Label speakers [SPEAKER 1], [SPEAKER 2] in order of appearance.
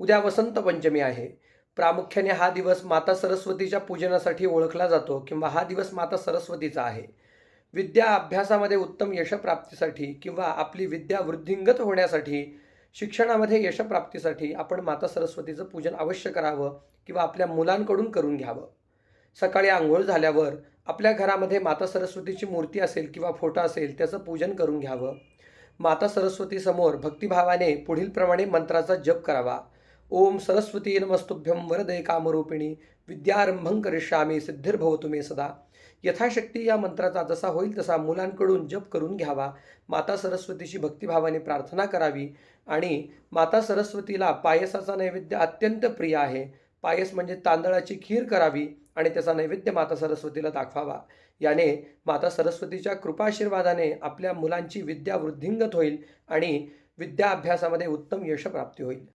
[SPEAKER 1] उद्या वसंत पंचमी आहे. प्रामुख्याने हा दिवस माता सरस्वतीच्या पूजनासाठी ओळखला जातो किंवा हा दिवस माता सरस्वतीचा आहे. विद्या अभ्यासामध्ये उत्तम यशप्राप्तीसाठी किंवा आपली विद्या वृद्धिंगत होण्यासाठी शिक्षणामध्ये यशप्राप्तीसाठी आपण माता सरस्वतीचं पूजन अवश्य करावं किंवा आपल्या मुलांकडून करून घ्यावं. सकाळी आंघोळ झाल्यावर आपल्या घरामध्ये माता सरस्वतीची मूर्ती असेल किंवा फोटो असेल त्याचं पूजन करून घ्यावं. माता सरस्वतीसमोर भक्तिभावाने पुढीलप्रमाणे मंत्राचा जप करावा. ओम सरस्वती नमस्तुभ्यं वरदे कामरूपिणी विद्यारंभं करिष्यामी सिद्धिर्भवतु मे सदा. यथाशक्ती या मंत्राचा जसा होईल तसा मुलांकडून जप करून घ्यावा. माता सरस्वतीची भक्तिभावाने प्रार्थना करावी आणि माता सरस्वतीला पायसाचा नैवेद्य अत्यंत प्रिय आहे. पायस म्हणजे तांदळाची खीर करावी आणि त्याचा नैवेद्य माता सरस्वतीला दाखवावा. याने माता सरस्वतीच्या कृपाशीर्वादाने आपल्या मुलांची विद्या वृद्धिंगत होईल आणि विद्या अभ्यासामध्ये उत्तम यशप्राप्ती होईल.